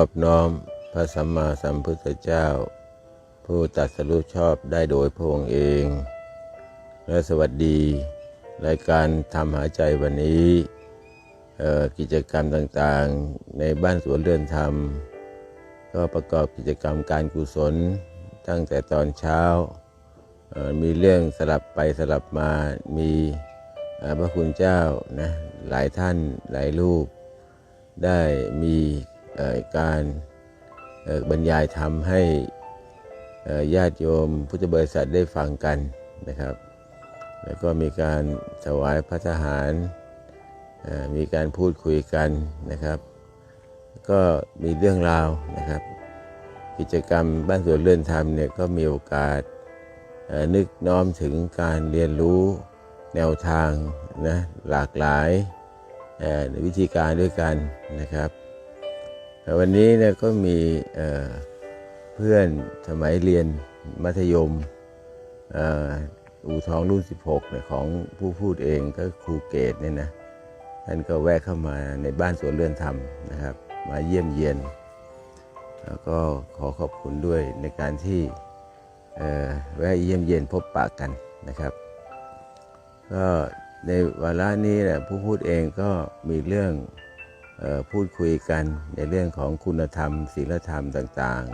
อบน้อมพระสัมมาสัมพุทธเจ้า ผู้ตรัสรู้ชอบได้โดยพระองค์เอง และสวัสดี รายการทำหาใจวันนี้กิจกรรมต่างๆ ในบ้านสวนเรือนธรรม ก็ประกอบกิจกรรมการกุศลตั้งแต่ตอนเช้า มีเรื่องสลับไปสลับมามีพระคุณเจ้านะหลายท่านหลายรูป ได้มี การบรรยายธรรมให้ญาติโยมพุทธบริษัทได้ฟังกันนะครับ แล้วก็มีการถวายพระทหารมีการพูดคุยกันนะครับ ก็มีเรื่องราวนะครับ กิจกรรมบ้านสวนเรือนธรรมเนี่ยก็มีโอกาสนึกน้อมถึงการเรียนรู้แนวทางนะหลากหลายวิธีการด้วยกันนะครับ วันนี้เนี่ยก็มีเพื่อนสมัยเรียนมัธยมอู่ทองรุ่น 16เนี่ยของผู้พูดเองก็ครูเกตเนี่ยนะท่านก็แวะเข้ามาในบ้านสวนเรือนธรรมนะครับ มาเยี่ยมเยียน แล้วก็ขอขอบคุณด้วยในการที่แวะเยี่ยมเยียนพบปะกันนะครับก็ในวาระนี้นี่ยผู้พูดเองก็มีเรื่อง พูดคุยกันในเรื่องของคุณธรรมศีลธรรมต่าง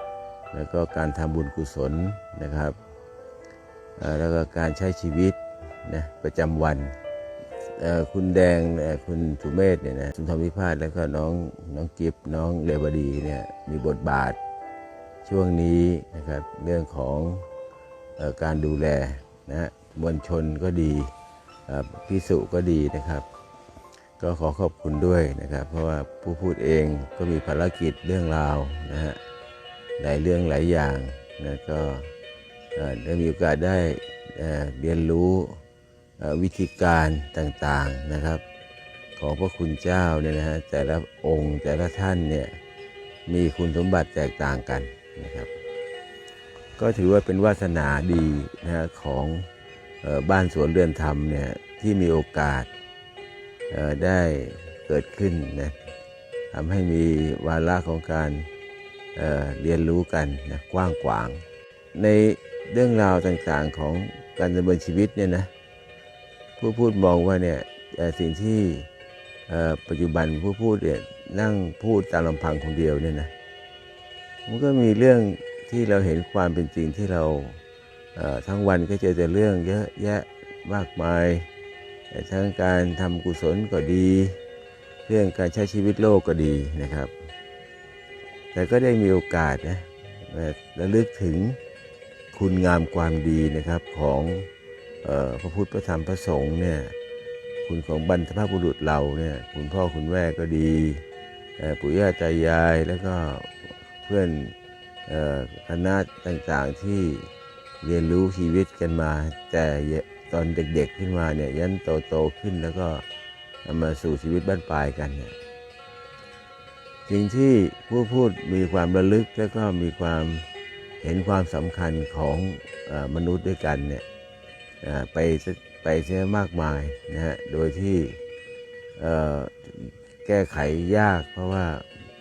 ๆ แล้วก็การทำบุญกุศลนะครับ แล้วก็การใช้ชีวิตนะประจำวันคุณแดงคุณสุเมธเนี่ยนะสุนทรวิพาทแล้วก็น้องน้องกิฟน้องเลวดีเนี่ยมีบทบาทช่วงนี้นะครับเรื่องของอการดูแลนะฮะมวลชนก็ดีพิสุก็ดีนะครับ ก็ขอขอบคุณด้วยนะครับ เพราะว่าผู้พูดเองก็มีภารกิจเรื่องราวนะฮะหลายเรื่องหลายอย่างนะก็ได้มีโอกาสได้เรียนรู้วิธีการต่างๆนะครับ ของพระคุณเจ้าเนี่ยนะฮะแต่ละองค์แต่ละท่านเนี่ยมีคุณสมบัติแตกต่างกันนะครับ ก็ถือว่าเป็นวาสนาดีนะฮะของบ้านสวนเรือนธรรมเนี่ยที่มีโอกาส ได้เกิดขึ้นนะทำให้มีวาระของการเเรียนรู้กันนะกว้างขวาง ในเรื่องราวต่างๆของการดำเนินชีวิตเนี่ยนะผู้พูดมองว่าเนี่ยสิ่งที่ปัจจุบันผู้พูดเนี่ยนั่งพูดตามลำพังคนเดียวเนี่ยนะมันก็มีเรื่องที่เราเห็นความเป็นจริงที่เราทั้งวันก็เจอแต่เรื่องเยอะแยะมากมาย แต่ทั้งการทำกุศลก็ดี เรื่องการใช้ชีวิตโลกก็ดีนะครับ แต่ก็ได้มีโอกาสนะมาระลึกถึงคุณงามความดีนะครับของออพระพุทธพระธรรมพระสงฆ์เนี่ยคุณของบรรพบุรุษเราเนี่ยคุณพ่อคุณแม่ก็ดีเอ่ปู่ย่าตายายแล้วก็เพื่อนคณะต่างๆที่เรียนรู้ชีวิตกันมาแต่ ตอนเด็กๆขึ้นมาเนี่ยยันโตๆขึ้นแล้วก็มาสู่ชีวิตบ้านปลายกันเนี่ยสิ่งที่ผู้พูดมีความระลึกแล้วก็มีความเห็นความสำคัญของอมนุษย์ด้วยกันเนี่ยไปไปเสียมากมายนะฮะโดยที่แก้ไขยาก เพราะว่า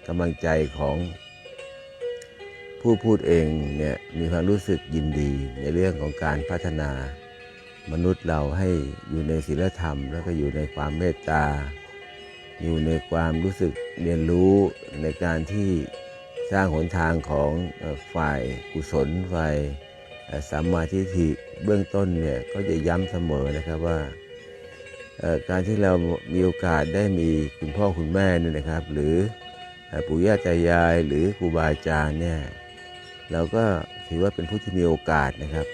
กำลังใจของผู้พูดเองเนี่ยมีความรู้สึกยินดีในเรื่องของการพัฒนา มนุษย์เราให้อยู่ในศีลธรรม แล้วก็อยู่ในความเมตตา อยู่ในความรู้สึกเรียนรู้ในการที่สร้างหนทางของฝ่ายกุศลฝ่ายสัมมาทิฏฐิเบื้องต้นเนี่ยก็จะย้ำเสมอนะครับว่าการที่เรามีโอกาสได้มีคุณพ่อคุณแม่เนี่ยนะครับ หรือปู่ย่าตายายหรือครูบาอาจารย์เนี่ยเราก็ถือว่าเป็นผู้ที่มีโอกาสนะครับ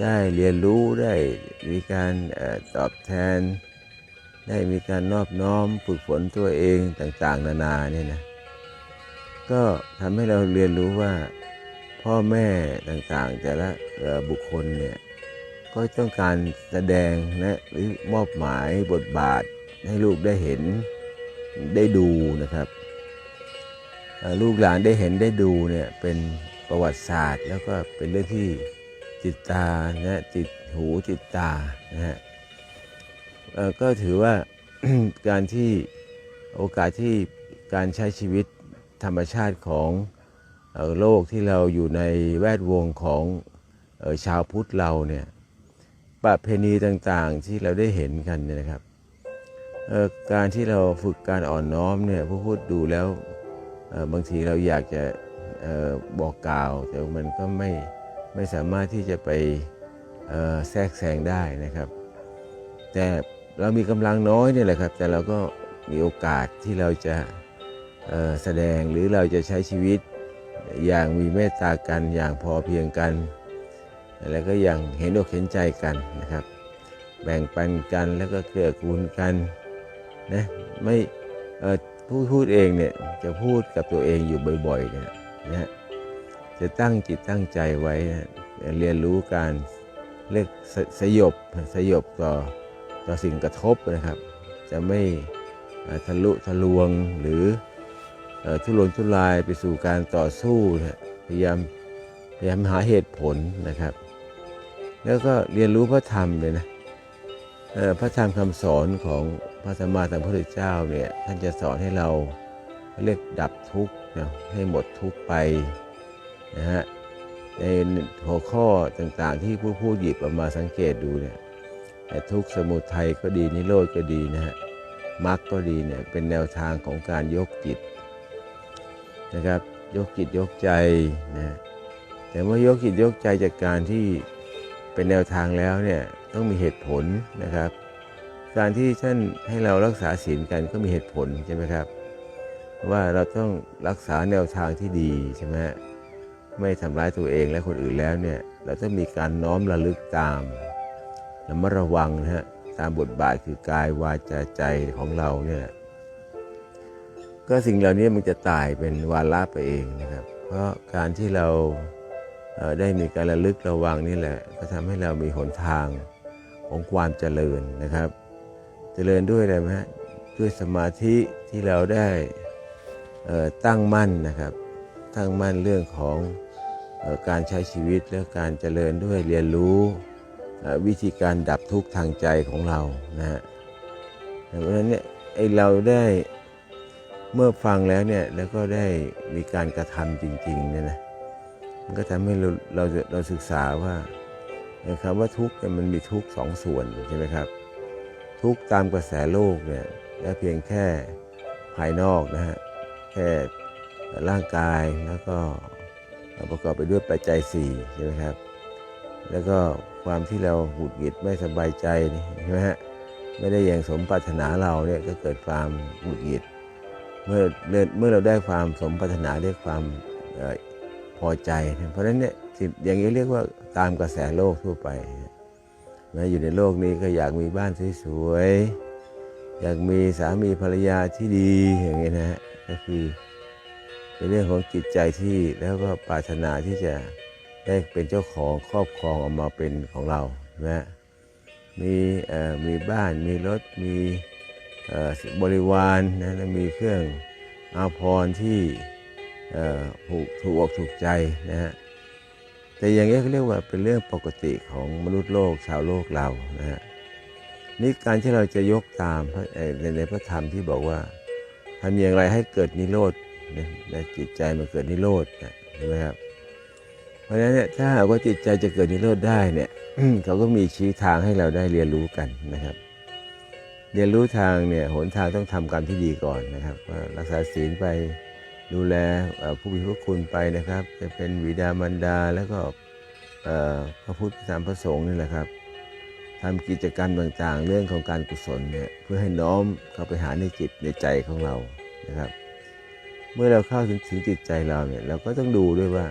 ได้เรียนรู้ได้มีการออตอบแทน ได้มีการนอบน้อมฝึกฝนตัวเองต่าง ๆ นานาเนี่ยนะก็ทำให้เราเรียนรู้ว่าพ่อแม่ต่างๆ แต่ละบุคคลเนี่ยก็ต้องการแสดงนะหรือมอบหมายบทบาทให้ลูกได้เห็นได้ดูนะครับ ลูกหลานได้เห็นได้ดูเนี่ยเป็นประวัติศาสตร์ แล้วก็เป็นเรื่องที่ จิตตานะจิตหูจิตตานะฮะเออก็ถือว่าการที่โอกาสที่การใช้ชีวิตธรรมชาติของออโลกที่เราอยู่ในแวดวงของออชาวพุทธเราเนี่ยประเพณีต่างๆที่เราได้เห็นกันเนี่ยนะครับการที่เราฝึกการอ่อนน้อมเนี่ยผู้พูดดูแล้วบางทีเราอยากจะออบอกกล่าว แต่มันก็ไม่ ไม่สามารถที่จะไปแทรกแซงได้นะครับ แต่เรามีกำลังน้อยเนี่ยแหละครับ แต่เราก็มีโอกาสที่เราจะแสดงหรือเราจะใช้ชีวิตอย่างมีเมตตากันอย่างพอเพียงกัน แล้วก็อย่างเห็นอกเห็นใจกันนะครับ แบ่งปันกันแล้วก็เกื้อกูลกันนะไม่ผู้พูดเองเนี่ยจะพูดกับตัวเองอยู่บ่อยๆเนี่ยนะ จะตั้งจิตตั้งใจไว้เรียนรู้การเรียกสสยบสยบต่อต่อสิ่งกระทบนะครับ จะไม่ทะลุทะลวงหรือทุรนทุรายไปสู่การต่อสู้พยายามพยายามหาเหตุผลนะครับ แล้วก็เรียนรู้พระธรรมเลยนะพระธรรมคำสอนของพระสัมมาสัมพุทธเจ้าเนี่ยท่านจะสอนให้เราเรียกดับทุกข์นะให้หมดทุกข์ไป นะฮะในหัวข้อต่างๆ ที่ผู้พูดหยิบเออกมาสังเกตดูเนี่ยทุกสมุทัยก็ดีนิโรธก็ดีนะฮะมรรคก็ดีเนี่ยเป็นแนวทางของการยกจิตนะครับ ยกจิตยกใจนะแต่เมื่อยกจิตยกใจจากการที่เป็นแนวทางแล้วเนี่ยต้องมีเหตุผลนะครับ การที่ท่านให้เรารักษาศีลกันก็มีเหตุผลใช่ไหมครับ ว่าเราต้องรักษาแนวทางที่ดีใช่ไหมฮะ ไม่ทำร้ายตัวเองและคนอื่นแล้วเนี่ยเราต้องมีการน้อมระลึกตามระมัดระวังนะฮะตามบทบาทคือกายวาจาใจของเราเนี่ยก็สิ่งเหล่านี้มันจะตายเป็นวาระไปเองนะครับ เพราะการที่เราได้มีการระลึกระวังนี่แหละก็ทำให้เรามีหนทางของความเจริญนะครับ เจริญด้วยอะไรไหมฮะด้วยสมาธิที่เราได้ตั้งมั่นนะครับ ตั้งมั่นเรื่องของ การใช้ชีวิตและการเจริญด้วยเรียนรู้วิธีการดับทุกข์ทางใจของเรานะฮะเพราะฉะนั้นเนี่ยไอเราได้เมื่อฟังแล้วเนี่ยแล้วก็ได้มีการกระทำจริงๆเนี่ยนะมันก็ทำให้เราเราเราศึกษาว่าคำว่าทุกข์เนี่ยมันมีทุกข์สองส่วนใช่ไหมครับ ทุกข์ตามกระแสโลกเนี่ยและเพียงแค่ภายนอกนะฮะแค่ร่างกายแล้วก็ ประกอบไปด้วยปัจจัยสี่ใช่ไหมครับ แล้วก็ความที่เราหงุดหงิดไม่สบายใจใช่ไหมฮะไม่ได้อย่างสมปรารถนาเราเนี่ยก็เกิดความหงุดหงิด เมื่อเมื่อเราได้ความสมปรารถนาได้ความออพอใจ เพราะฉะนั้นเนี่ยอย่างนี้เรียกว่าตามกระแสโลกทั่วไปนะอยู่ในโลกนี้ก็อยากมีบ้านสวยๆอยากมีสามีภรรยาที่ดีอย่างนี้ยนะฮะก็คือ เป็นเรื่องของจิตใจที่แล้วก็ปรารถนาที่จะได้เป็นเจ้าของครอบครองออกมาเป็นของเรานะมีมีบ้านมีรถมีบริวารนะแล้วมีเครื่องอาภรณ์ที่ถูกถูกอกถูกใจนะฮะแต่อย่างนี้เขาเรียกว่าเป็นเรื่องปกติของมนุษย์โลกชาวโลกเรานะฮะนี่การที่เราจะยกตามในพระธรรมที่บอกว่าทำอย่างไรให้เกิดนิโรธ ในในจิตใจมันเกิดนิโรธนะใช่ไหมครับ เพราะฉะนั้นเนี่ยถ้าหากว่าจิตใจจะเกิดนิโรธได้เนี่ยเขาก็มีชี้ทางให้เราได้เรียนรู้กันนะครับ เรียนรู้ทางเนี่ยหนทางต้องทำกรรมที่ดีก่อนนะครับว่ารักษาศีลไปดูแลเอ่อผู้มีพระคุณไปนะครับ จะเป็นวิดามารดาแล้วก็เอ่อพระพุทธธรรมพระสงฆ์นี่แหละครับทำกิจกรรมต่างๆ เรื่องของการกุศลเนี่ยเพื่อให้น้อมเข้าไปหาในจิตในใจของเรานะครับ เมื่อเราเข้าถึงถึงจิตใจเราเนี่ยเราก็ต้องดูด้วยว่า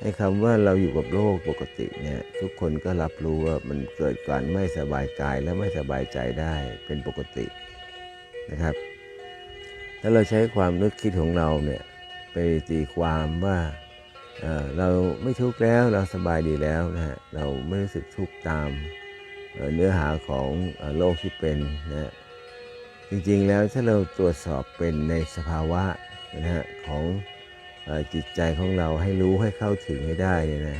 ไอ้คำว่าเราอยู่กับโลกปกติเนี่ยทุกคนก็รับรู้ว่ามันเกิดการไม่สบายกายและไม่สบายใจได้เป็นปกตินะครับถ้าเราใช้ความนึกคิดของเราเนี่ยไปตีความว่าเเราไม่ทุกข์แล้วเราสบายดีแล้วนะฮะเราไม่รู้สึกทุกข์ตามเอ่อเนื้อหาของอโลกที่เป็นนะฮะจริงๆแล้วถ้าเราตรวจสอบเป็นในสภาวะ นะฮะของอจิตใจของเราให้รู้ให้เข้าถึงให้ได้เนี่ยนะ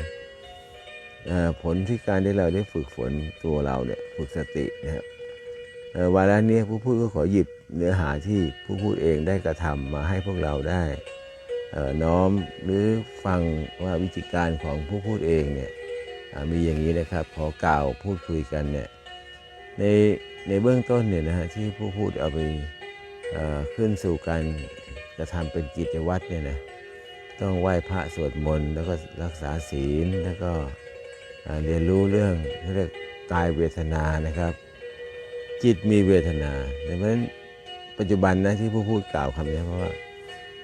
ผลที่การที่เราได้ฝึกฝนตัวเราเนี่ยฝึกสตินะครับวาระนี้ผู้พูดก็ขอหยิบเนื้อหาที่ผู้พูดเองได้กระทำมาให้พวกเราได้น้อมหรือฟังว่าวิธีการของผู้พูดเองเนี่ยมีอย่างนี้นะครับขอกล่าวพูดคุยกันเนี่ยในในเบื้องต้นเนี่ยนะฮะที่ผู้พูดเอาไปขึ้นสู่การ กระทำเป็นกิจวัตรเนี่ยนะต้องไหว้พระสวดมนต์แล้วก็รักษาศีลแล้วก็เรียนรู้เรื่องเรียกกายเวทนานะครับ จิตมีเวทนาดังนั้นปัจจุบันนะที่ผู้พูดกล่าวคำนี้เพราะว่า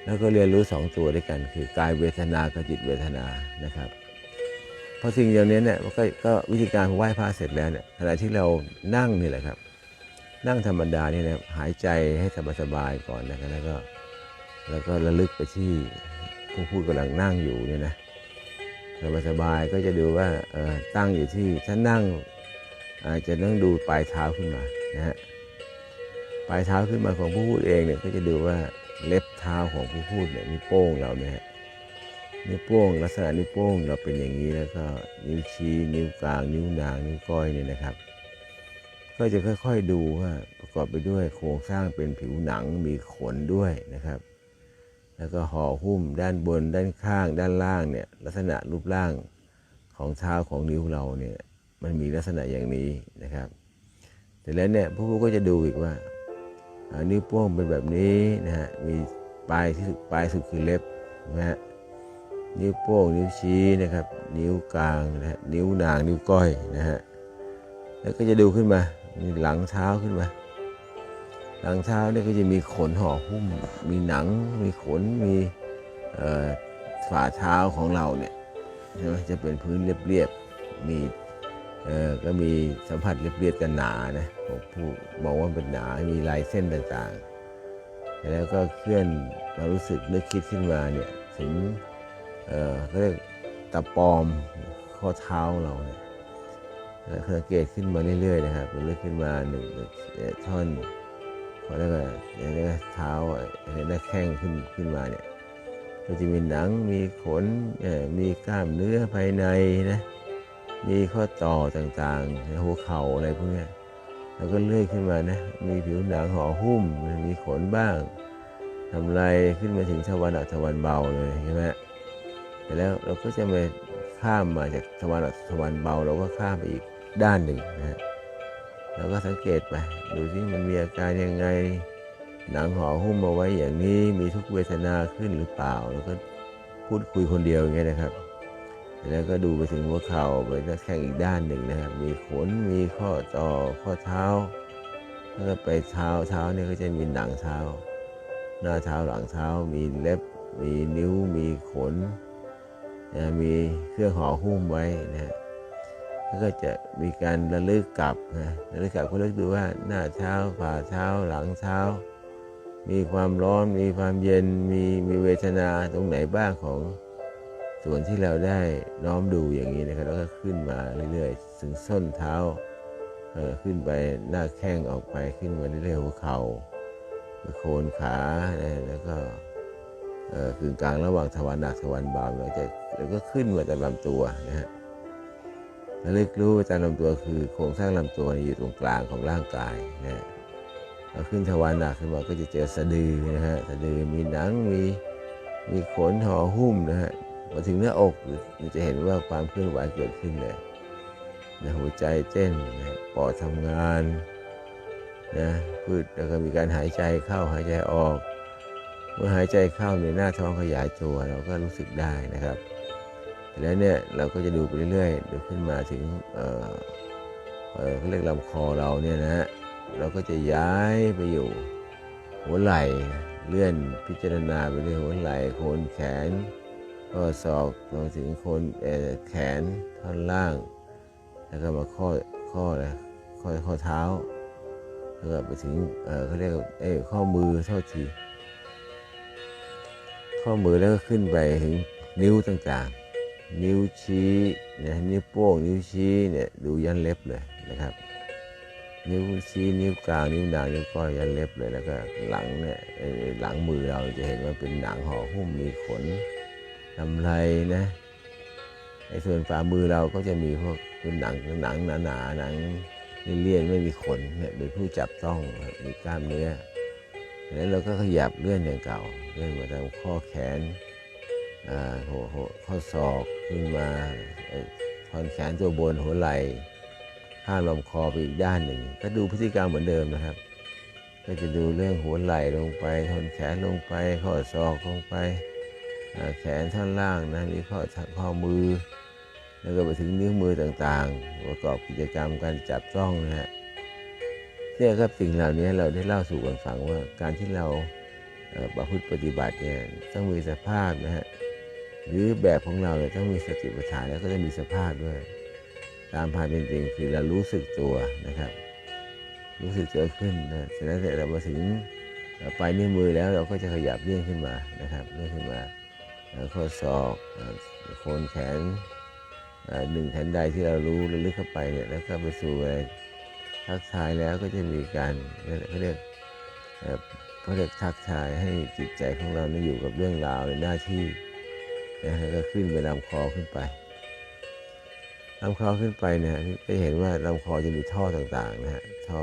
แล้วก็เรียนรู้สองตัวด้วยกัน คือกายเวทนากับจิตเวทนานะครับเพราะสิ่งเหล่านี้เนี่ยก็ก็วิธีการไหว้พระเสร็จแล้วเนี่ยขณะที่เรานั่งนี่แหละครับ นั่งธรรมดานี่นะหายใจให้สบายๆก่อนนะครับแล้วก็ แล้วก็ระลึกไปที่ผู้พูดกำลังนั่งอยู่เนี่ยนะสบายๆก็จะดูว่าตั้งอยู่ที่ถ้านั่งอาจจะต้องดูปลายเท้าขึ้นมานะฮะปลายเท้าขึ้นมาของผู้พูดเองเนี่ยก็จะดูว่าเล็บเท้าของผู้พูดเนี่ยนิ้วโป้งเราเนี่ยฮะนิ้วโป้งลักษณะนิ้วโป้งเราเป็นอย่างนี้แล้วก็นิ้วชี้นิ้วกลาง นิ้วนางนิ้วก้อยเนี่ยนะครับ ก็จะค่อยๆดูว่าประกอบไปด้วยโครงสร้างเป็นผิวหนังมีขนด้วยนะครับ แล้วก็ห่อหุ้มด้านบนด้านข้าง ด้านล่างเนี่ยลักษณะรูปร่างของเท้าของนิ้วเราเนี่ยมันมีลักษณะอย่างนี้นะครับแต่แล้วเนี่ยผู้พูดก็จะดูอีกว่าอ่านิ้วโป้งเป็นแบบนี้นะฮะมีปลายที่สุดปลายสุดคือเล็บนะฮะนิ้วโป้งนิ้วชี้นะครับ นิ้วกลางนะฮะนิ้วนางนิ้วก้อยนะฮะแล้วก็จะดูขึ้นมามีหลังเท้าขึ้นมา หลังเท้าเนี่ยก็จะมีขนห่อหุ้ม มีหนัง มีขน มีฝ่าเท้าของเราเนี่ยใช่ไหมจะเป็นพื้นเรียบๆ มีก็มีสัมผัสเรียบๆกันหนานะผมพูดมองว่าเป็นหนา มีลายเส้นต่างๆ แล้วก็เคลื่อนเรารู้สึกนึกคิดขึ้นมาเนี่ยถึงเออเขาเรียกตะปอมข้อเท้าเราเนี่ยสังเกตขึ้นมาเรื่อยๆนะครับเลื่อยขึ้นมาหนึ่งท่อน เขาเรียกว่าเรียกว่าเท้าเห็นหน้าแข้งขึ้นขึ้นมาเนี่ยก็จะมีหนังมีขนมีกล้ามเนื้อภายในนะมีข้อต่อต่างๆหัวเข่าอะไรพวกนี้แล้วก็เลื่อยขึ้นมานะมีผิวหนังห่อหุ้มมีขนบ้างทำลายขึ้นมาถึงทวารหนักทวารเบาเลยใช่ไหมแต่แล้วเราก็จะมาข้ามมาจากทวารหนักทวารเบาเราก็ข้ามไปอีกด้านหนึ่ง นะฮะเราก็สังเกตไปดูที่มันมีอาการยังไง หนังห่อหุ้มมาไว้อย่างนี้มีทุกเวทนาขึ้นหรือเปล่า แล้วก็พูดคุยคนเดียวอย่างเงี้ยนะครับ แล้วก็ดูไปถึงหัวเข่าไปหน้าแข้งอีกด้านหนึ่งนะครับ มีขนมีข้อต่อข้อเท้าแล้วก็ไปเท้าเท้าเนี่ยก็จะมีหนังเท้า หน้าเท้าหลังเท้า มีเล็บ มีนิ้วมีขนนะมีเครื่องห่อหุ้มไว้นะ ก็จะมีการระลึกกลับนะระลึกกลับก็ระลึกดูว่าหน้าเท้าฝ่าเท้าหลังเท้า มีความร้อนมีความเย็นมีมีเวทนาตรงไหนบ้างของส่วนที่เราได้น้อมดูอย่างนี้นะครับแล้วก็ขึ้นมาเรื่อยๆถึงส้นเท้าเออขึ้นไปหน้าแข้งออกไปขึ้นมาเรื่อยๆหัวเข่าโคนขานะแล้วก็เออกึ่งกลางระหว่างทวารหนักทวารเบาเราจะแล้วก็ขึ้นมาตามลำตัวนะฮะ แล้วเรียกรู้ว่าตามลำตัวคือโครงสร้างลำตัวอยู่ตรงกลางของร่างกายนะฮะเราขึ้นทวารหนักขึ้นมาก็จะเจอสะดือนะฮะสะดือมีหนังมีมีขนห่อหุ้มนะฮะมาถึงหน้าอกเราจะเห็นว่าความเคลื่อนไหวเกิดขึ้นเลยนะหัวใจเต้นนะปอดทำงานนะพืชแล้วก็มีการหายใจเข้าหายใจออก เมื่อหายใจเข้าในยหน้าท้องขยายตัวเราก็รู้สึกได้นะครับ แล้วเนี่ยเราก็จะดูไปเรื่อยๆดูขึ้นมาถึงเอ่อเขาเรียกลำคอเราเนี่ยนะฮะเราก็จะย้ายไปอยู่หัวไหล่เลื่อนพิจารณาไปเรื่อยหัวไหล่โคนแขนก็ศอกลงถึงโคนเอ่อแขนท่อนล่าง แล้วก็มาข้อข้ออะไรข้อข้อเท้าแล้วก็ไปถึงเออเขาเรียกเอ้ยข้อมือเท่าทีข้อมือแล้วก็ขึ้นไปถึงนิ้วต่างๆ นิ้วชี้นะนิ้วโป้งนิ้วชี้เนี่ยดูยันเล็บเลยนะครับ นิ้วชี้นิ้วกลางนิ้วนางนิ้วก้อยยันเล็บเลยแล้วก็หลังเนี่ยหลังมือเราจะเห็นว่าเป็นหนังห่อหุ้มมีขนทำไรนะไอ้ส่วนฝ่ามือเราก็จะมีพวกเป็นหนังหนังหนาๆหนังเลี่ยนไม่มีขนเนี่ยเป็นผู้จับต้องมีกล้ามเนื้อแล้วเราก็ขยับเลื่อนอย่างเก่าเลื่อนมาตามข้อแขนอ่าหัวหัวข้อศอก ขึ้นมาเอ่อท่อนแขนตัวบนหัวไหล่ข้ามลำคอไปอีกด้านหนึ่ง ก็ดูพฤติกรรมเหมือนเดิมนะครับ ก็จะดูเรื่องหัวไหล่ลงไปท่อนแขนลงไป ข้อศอกลงไป แขนท่อนล่างนะมีข้อข้อมือ แล้วก็ไปถึงนิ้วมือต่างๆ ประกอบกิจกรรมการจับต้องนะฮะเนี่ยครับสิ่งเหล่านี้เราได้เล่าสู่กันฟังว่าการที่เราประพฤติปฏิบัติเนี่ยต้องมีสภาพนะฮะ หรือแบบของเราเนี่ยต้องมีสติปัฏฐานแล้วก็จะมีสภาพด้วย ตามภายเป็นจริงคือเรารู้สึกตัวนะครับ รู้สึกตัวขึ้นนะเสร็จแล้นี่เรามาถึงเอ่อปลายนิ้วมือแล้วเราก็จะขยับเลื่อนขึ้นมานะครับเลื่อนขึ้นมาข้อศอกโคนแขนหนึ่งแผ่นใดที่เรารู้ระลึกเข้าไปเนี่ยแล้วก็ไปสู่อะไรทักทายแล้วก็จะมีการเขาเรียกเอ่อเขาเรียกทักทายให้จิตใจของเราเนี่ยอยู่กับเรื่องราวในหน้าที่ นะก็ขึ้นไปลำคอขึ้นไปลำคอขึ้นไปเนี่ยก็เห็นว่าลำคอจะมีท่อต่างๆนะฮะท่อ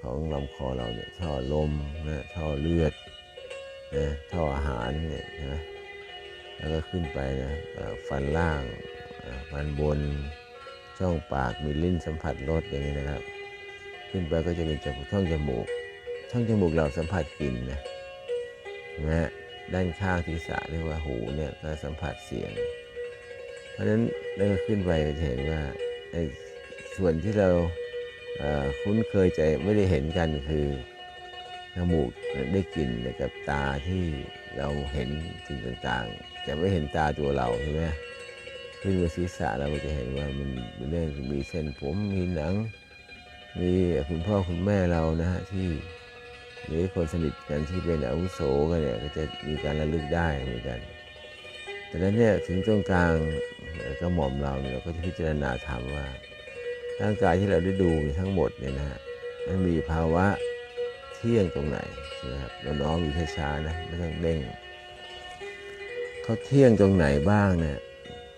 ของลำคอเราเนี่ยท่อลมนะท่อเลือดนะท่ออาหารเนี่ยใช่ไหมแล้วก็ขึ้นไปนะฟันล่างฟันบนช่องปากมีลิ้นสัมผัสรสอย่างนี้นะครับ ขึ้นไปก็จะเป็นจมูกช่องจมูก ช่องจมูกเราสัมผัสกลิ่นนะนไหมฮะ ด้านข้างศีรษะเรียกว่าหูเนี่ยก็สัมผัสเสียง เพราะฉะนั้นเราขึ้นไปจะเห็นว่าในส่วนที่เราคุ้นเคยใจไม่ได้เห็นกันคือจมูกได้กลิ่นกับตาที่เราเห็นสิ่งต่างๆ แต่ไม่เห็นตาตัวเราใช่ไหมขึ้นบนศีรษะเราจะเห็นว่ามันเป็นเรื่องมีเส้นผมมีหนัง มีคุณพ่อคุณแม่เรานะฮะที่ หรือคนสนิทกันที่เป็นอาวุโสกันเนี่ยก็จะมีการระลึกได้เหมือนกันแต่นั้นเนี่ยถึงตรงกลางกระหม่อมเราเนี่ยเราก็จะพิจารณาธรรมว่าร่างกายที่เราได้ดูทั้งหมดเนี่ยนะฮะมันมีภาวะเที่ยงตรงไหนใช่ไหมครับเราน้อมอยู่ช้าๆนะไม่ต้องเร่งเขาเที่ยงตรงไหนบ้างเนี่ย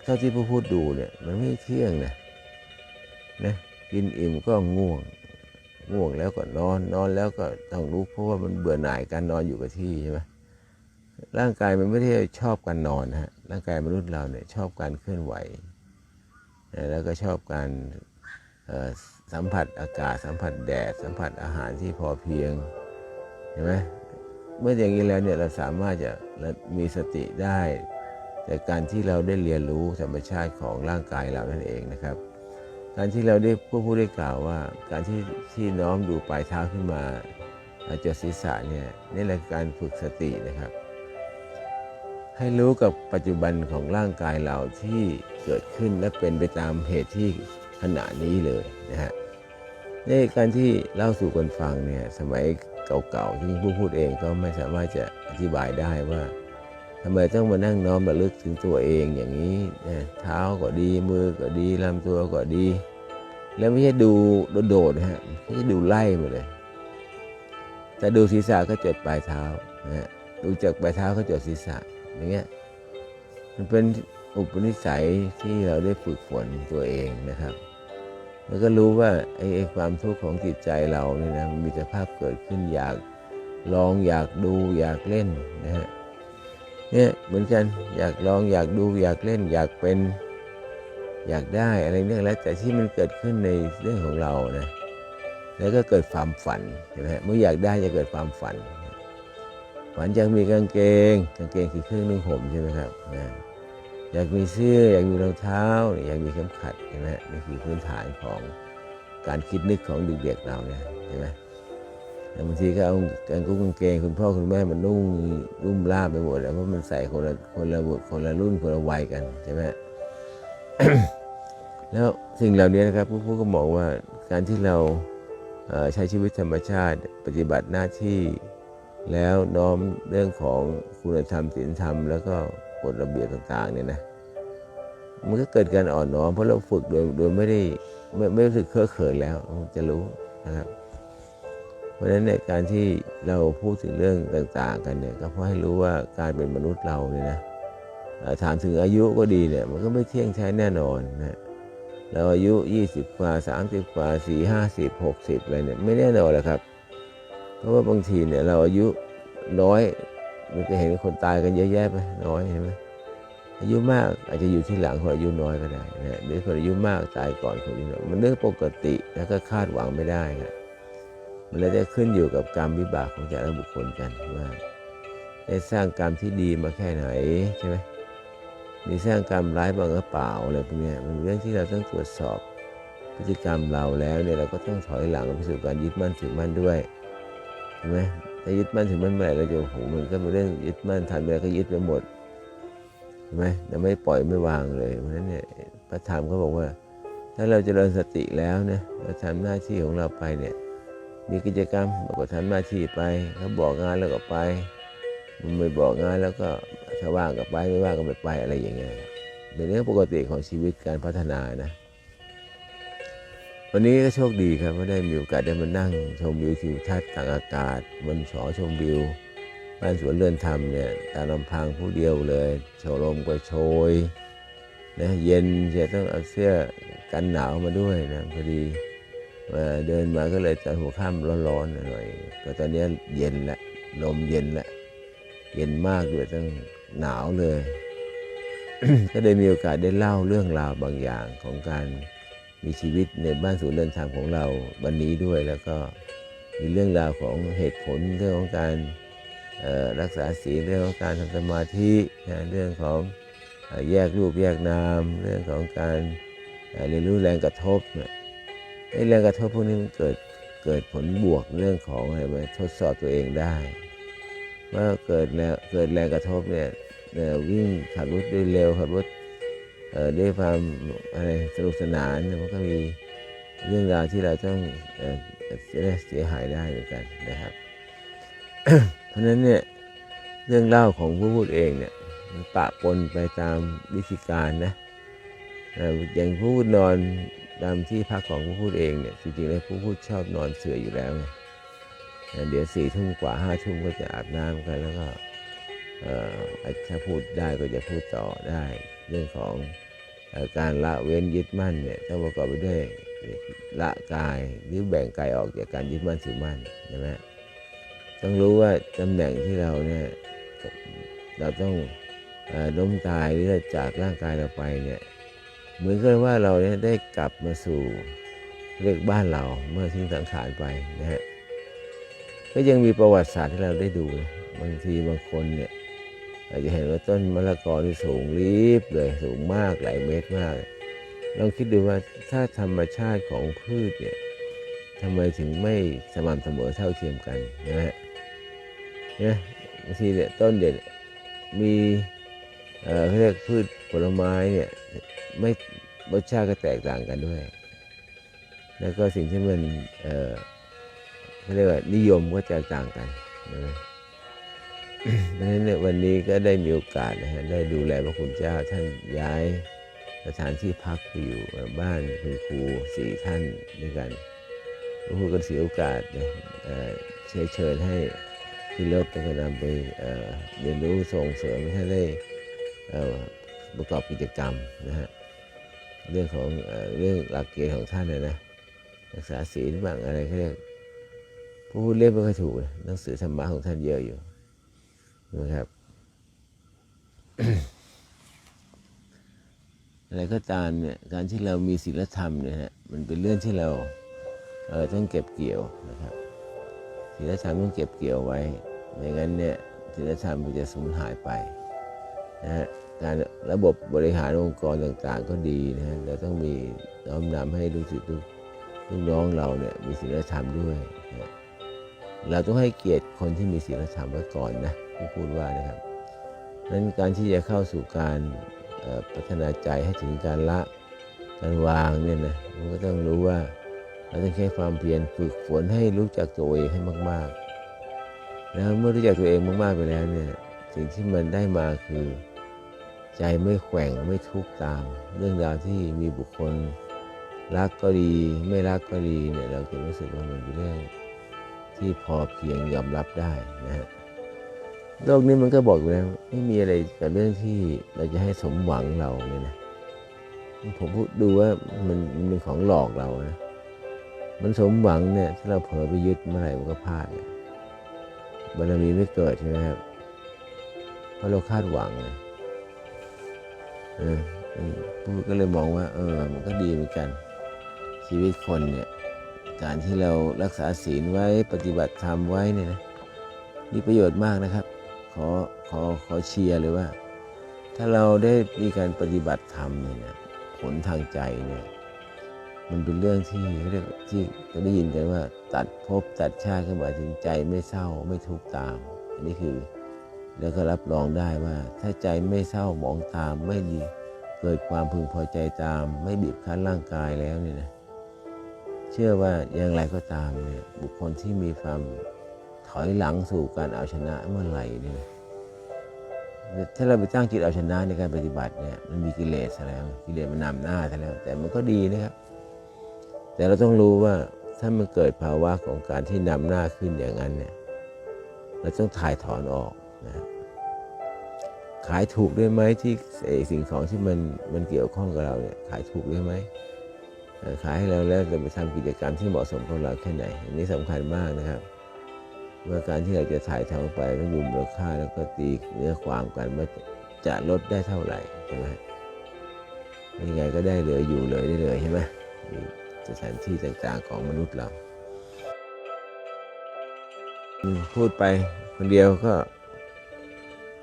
เท่าที่ผู้พูดดูเนี่ยมันไม่เที่ยงนะนะกินอิ่มก็ง่วง ง่วงแล้วก็นอน นอนแล้วก็ต้องลุกเพราะว่ามันเบื่อหน่ายการนอนอยู่กับที่ใช่ไหมร่างกายมันไม่ได้ชอบการนอนนะฮะร่างกายมนุษย์เราเนี่ยชอบการเคลื่อนไหว แล้วก็ชอบการสัมผัสอากาศ สัมผัสแดด สัมผัสอาหารที่พอเพียงเห็นไหมเมื่ออย่างนี้แล้วเนี่ยเราสามารถจะมีสติได้จากการที่เราได้เรียนรู้ธรรมชาติของร่างกายเรานั่นเองนะครับ การที่เราได้ผู้ผู้ได้กล่าวว่า การที่ที่น้อมดูปลายเท้าขึ้นมาจดศีรษะเนี่ยนี่แหละการฝึกสตินะครับ ให้รู้กับปัจจุบันของร่างกายเราที่เกิดขึ้นและเป็นไปตามเหตุที่ขณะนี้เลยนะฮะในการที่เล่าสู่กันฟังเนี่ยสมัยเก่าๆที่ผู้พูดเองก็ไม่สามารถจะอธิบายได้ว่า ทำไมต้องมานั่งน้อมระลึกถึงตัวเองอย่างนี้นะเท้าก็ดีมือก็ดีลำตัวก็ดี แล้วไม่ใช่ดูโดดๆฮะไม่ใช่ดูไล่มาเลยแต่ดูศีรษะก็จดปลายเท้านะดูจากปลายเท้าก็จดศีรษะอย่างเงี้ยมันเป็นอุปนิสัยที่เราได้ฝึกฝนตัวเองนะครับ แล้วก็รู้ว่าไอ้ไอ้ความทุกข์ของจิตใจเราเนี่ยนะมันมีสภาพเกิดขึ้นอยากลองอยากดูอยากเล่นนะฮะ เนี่ยเหมือนกันอยากลองอยากดูอยากเล่นอยากเป็น อยากได้อะไรเนี่ยแล้วแต่ที่มันเกิดขึ้นในเรื่องของเรานะแล้วก็เกิดความฝันใช่ไหมเมื่ออยากได้จะเกิดความฝัน ฝันอยากมีกางเกง กางเกงคือเครื่องนุ่งห่มใช่ไหมครับนะอยากมีเสื้ออยากมีรองเท้า อยากมีเข็มขัดใช่ไหมนี่คือพื้นฐานของการคิดนึกของเด็กๆเราเนี่ยใช่ไหม บางทีก็เอากางกุ้งกางเกงคุณพ่อคุณแม่มันนุ่งรุ่มล่ามไปหมดแล้วเพราะมันใส่คนละคนละคนละรุ่นคนละวัยกันใช่ไหมแล้วสิ่งเหล่านี้นะครับผู้พูดก็มองว่าการที่เราใช้ชีวิตธรรมชาติ ปฏิบัติหน้าที่แล้วน้อมเรื่องของคุณธรรมศีลธรรม แล้วก็กฎระเบียบต่างๆเนี่ยนะมันก็เกิดการอ่อนน้อมเพราะเราฝึกโดยโดยไม่ได้ไม่ไม่รู้สึกเคอะเขินแล้วจะรู้นะครับ ราะฉะนั้นในยการที่เราพูดถึงเรื่องต่างๆ กันเนี่ยก็เพราะให้รู้ว่าการเป็นมนุษย์เราเนี่ยนะถามถึงอายุก็ดีเนี่ยมันก็ไม่เที่ยงแท้แน่นอนนะเราอายุยี่สิบกว่าสามสิบกว่าสี่ห้าสิบหกสิบอะไรเนี่ยไม่แน่นอนแหละครับ เพราะว่าบางทีเนี่ยเราอายุน้อยมันจะเห็นคนตายกันเยอะแยะไปน้อยเห็นไหมอายุมากอาจจะอยู่ที่หลังคนอายุน้อยก็ได้นะหรือคนอายุมากตายก่อนคนอายุน้อยมันเรื่องปกติแล้วก็คาดหวังไม่ได้ครับ มันเลยจะขึ้นอยู่กับกรรมวิบากของแต่ละบุคคลกันว่า ได้สร้างกรรมที่ดีมาแค่ไหนใช่ไหมมีสร้างกรรมร้ายบ้างหรือเปล่าอะไรพวกนี้มันเรื่องที่เราต้องตรวจสอบพฤติกรรมเราแล้วเนี่ยเราก็ต้องถอยหลังไปสู่การยึดมั่นถือมั่นด้วยใช่ไหมถ้ายึดมั่นถึงมั่นเมื่อไหร่เราจะโอ้โหมันก็เป็นเรื่องยึดมั่นทำอะไรก็ยึดไปหมดใช่ไหมเราไม่ปล่อยไม่วางเลยเพราะฉะนั้นเนี่ยพระธรรมเขาบอกว่า ถ้าเราจเจริญสติแล้วเนี่ยเราทำหน้าที่ของเราไปเนี่ย มีกิจกรรมเราก็ทำหน้าที่ไปเขาบอกงานเราก็ไป มันไม่บอกงานแล้วก็ถ้าว่างก็ไปไม่ว่างก็ไม่ไปอะไรอย่างเงี้ยเป็นเรื่องปกติของชีวิตการพัฒนานะ วันนี้ก็โชคดีครับว่าได้มีโอกาสได้มานั่ง ชมวิวทิวทัศน์ต่างอากาศบนชอชมวิวบ้านสวนเรือนธรรมเนี่ยตามลำพังผู้เดียวเลยโชลมก็โชยนะเย็นจะต้องเอาเสื้อกันหนาวมาด้วยนะพอดี เดินมาก็เลยตอนหัวค่ำร้อนๆหน่อยก็ตอนนี้เย็นละลมเย็นละเย็นมากด้วยตั้งหนาวเลย ก็ได้มีโอกาสได้เล่าเรื่องราวบางอย่างของการมีชีวิตในบ้านศูนเรือนธรรมของเราวันนี้ด้วยแล้วก็มีเรื่องราวของเหตุผลเรื่องของการรักษาศีลเรื่องของการทำสมาธิเรื่องของแยกรูปแยกนาม เรื่องของการเรียนรู้แรงกระทบเนี่ย ไอ้แรงกระทบพวกนี้มันเกิดเกิดผลบวกเรื่องของอะไรไหมทดสอบตัวเองได้ว่าเกิดแรงเกิดแรงกระทบเนี่ยวิ่งขับรถด้วยเร็วขับรถด้วยความอะไรสนุกสนานมันก็มีเรื่องราวที่เราต้องเอ่อจะได้เสียหายได้เหมือนกันนะครับ เพราะฉะนั้นเนี่ยเรื่องเล่าของผู้พูดเองเนี่ยมันปะปนไปตามวิธีการนะอย่างผู้พูดนอน ตามที่พักของผู้พูดเองเนี่ยจริงๆแล้วผู้พูดชอบนอนเสื่ออยู่แล้วไงเอ่เดี๋ยวสี่ทุ่มกว่าห้าทุ่มก็จะอาบน้ำกันแล้วก็อ่อถ้าพูดได้ก็จะพูดต่อได้ เรื่องของอการละเว้นยึดมั่นเนี่ยต้องประกอบไปด้วยละกายหรือแบ่งกายออกจากการยึดมั่นถือมั่นใช่ไหมต้องรู้ว่าตำแหน่งที่เราเนี่ยเราต้องเอ่อล้มตายหรือจากร่างกายเราไปเนี่ย เหมือนกับว่าเราเนี่ยได้กลับมาสู่เรียกบ้านเราเมื่อทิ้งสังขารไปนะฮะก็ยังมีประวัติศาสตร์ที่เราได้ดูนะบางทีบางคนเนี่ยอาจจะเห็นว่าต้นมะละกอที่สูงรีบเลยสูงมากหลายเมตรมากลองคิดดูว่าถ้าธรรมชาติของพืชเนี่ยทำไมถึงไม่สม่ำเสมอเท่าเทียมกันนะฮะเนี่ยบางทีเนี่ยต้นเด็ดมี เออเขาเรียกพืชผลไม้เนี่ยไม่รสชาติก็แตกต่างกันด้วย แล้วก็สิ่งที่มันเออเขาเรียกว่านิยมก็แตกต่างกันนะเพราะฉะนั้นเนี่ยวันนี้ก็ได้มีโอกาสนะฮะได้ดูแลพระคุณเจ้าท่านย้ายสถานที่พักไปอยู่บ้านคุณครูสี่ท่านด้วยกันพระครูก็เสียโอกาสนะเอ่อเชิญให้ที่รถแล้วก็นำไปเรียนรู้ส่งเสริมให้ท่านได้ ประกอบกิจกรรมนะฮะเรื่องของเอเรื่องหลักเกณฑ์ของท่านนะนะรักษาศีลบ้างอะไรเขาเรียกผู้พูดเล่นไม่ค่อยถูกหนังสือธรรมะของท่านเยอะอยู่นะครับอะไรก็ตามเนี่ยการที่เรามีศีลธรรมเนี่ยฮะมันเป็นเรื่องที่เราเออต้องเก็บเกี่ยวนะครับศีลธรรมต้องเก็บเกี่ยวไว้ไม่งั้นเนี่ยศีลธรรมมันจะสูญหายไปนะฮะ การระบบบริหารองค์กรต่างๆ ก็ดีนะฮะเราต้องมีน้อมนำให้ลูกศิษย์ลูกลูกน้องเราเนี่ยมีศีลธรรมด้วยนะเราต้องให้เกียรติคนที่มีศีลธรรมไว้ก่อนนะผู้พูดว่านะครับนั้นการที่จะเข้าสู่การพัฒนาใจให้ถึงการละการวางเนี่ยนะมันก็ต้องรู้ว่าเราต้องใช้ความเพียรฝึกฝนให้รู้จักตัวเองให้มากๆ แล้วเมื่อรู้จักตัวเองมากๆไปแล้วเนี่ยสิ่งที่มันได้มาคือ ใจไม่แขว่งไม่ทุกข์ตาม เรื่องราวที่มีบุคคล รักก็ดีไม่รักก็ดีเนี่ยเราจะรู้สึกว่ามันเป็นเรื่องที่พอเพียงยอมรับได้นะฮะโลกนี้มันก็บอกอยู่แล้วไม่มีอะไรแต่เรื่องที่เราจะให้สมหวังเราเนี่ยนะผมพูดดูว่ามันมันเป็นของหลอกเรานะมันสมหวังเนี่ยถ้าเราเผลอไปยึดเมื่อไหร่มันก็พลาดบารมีไม่เกิดใช่ไหมครับเพราะเราคาดหวังไง เออพูดก็เลยมองว่า เออ มันก็ดีเหมือนกัน ชีวิตคนเนี่ย การที่เรารักษาศีลไว้ปฏิบัติธรรมไว้เนี่ยนะมีประโยชน์มากนะครับ ขอขอขอเชียร์เลยว่า ถ้าเราได้มีการปฏิบัติธรรมเนี่ยนะผลทางใจเนี่ยมันเป็นเรื่องที่เรียกที่เราได้ยินกันว่า ตัดภพตัดชาติก็หมายถึงใจไม่เศร้าไม่ทุกข์ตาม อันนี้คือ แล้วก็รับรองได้ว่า ถ้าใจไม่เศร้าหมองตามไม่ดีเกิดความพึงพอใจตาม ไม่บีบคั้นร่างกายแล้วเนี่ยนะเชื่อว่าอย่างไรก็ตามเนี่ยบุคคลที่มีความถอยหลังสู่การเอาชนะเมื่อไหร่เนี่ยถ้าเราไปตั้งจิตเอาชนะในการปฏิบัติเนี่ยมันมีกิเลสซะแล้วกิเลสมันนำหน้าแล้ว แต่มันก็ดีนะครับ แต่เราต้องรู้ว่าถ้ามันเกิดภาวะของการที่นำหน้าขึ้นอย่างนั้นเนี่ยเราต้องถ่ายถอนออก นะขายถูกได้ไหมที่สิ่งของที่มันมันเกี่ยวข้องกับเราเนี่ยขายถูกได้ไหมขายให้เราแล้วจะไปทำกิจกรรมที่เหมาะสมกับเราแค่ไหนอันนี้สำคัญมากนะครับว่าการที่เราจะถ่ายทองไปต้องดูมูลค่าแล้วก็ตีเนื้อความกันว่าจะลดได้เท่าไหร่ใช่ไหมยังไงก็ได้เหลืออยู่เลยได้เลยใช่ไหมสถานที่ต่างๆของมนุษย์เรา พูดไปคนเดียวก็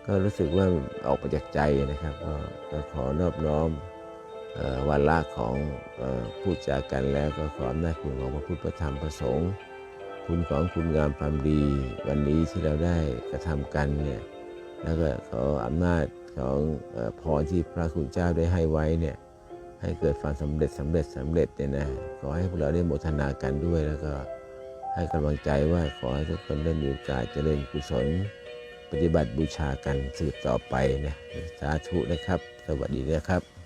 ก็รู้สึกว่าออกมาจากใจนะครับก็ขอนอบน้อมเอ่อวาระของเอ่อพูดจากันแล้วก็ขออำนาจคุณของพระพุทธธรรมพระสงฆ์คุณของคุณงามความดี วันนี้ที่เราได้กระทำกันเนี่ยแล้วก็ขออำนาจของอพรที่พระคุณเจ้าได้ให้ไว้เนี่ยให้เกิดความสำเร็จสำเร็จสำเร็จเนี่ยนะขอให้พวกเราได้โมทนากันด้วยแล้วก็ให้กำลังใจว่าขอให้ทุกคนได้มีโอกาสเจริญกุศล ปฏิบัติบูชากันสืบต่อไปนะสาธุนะครับ สวัสดีนะครับ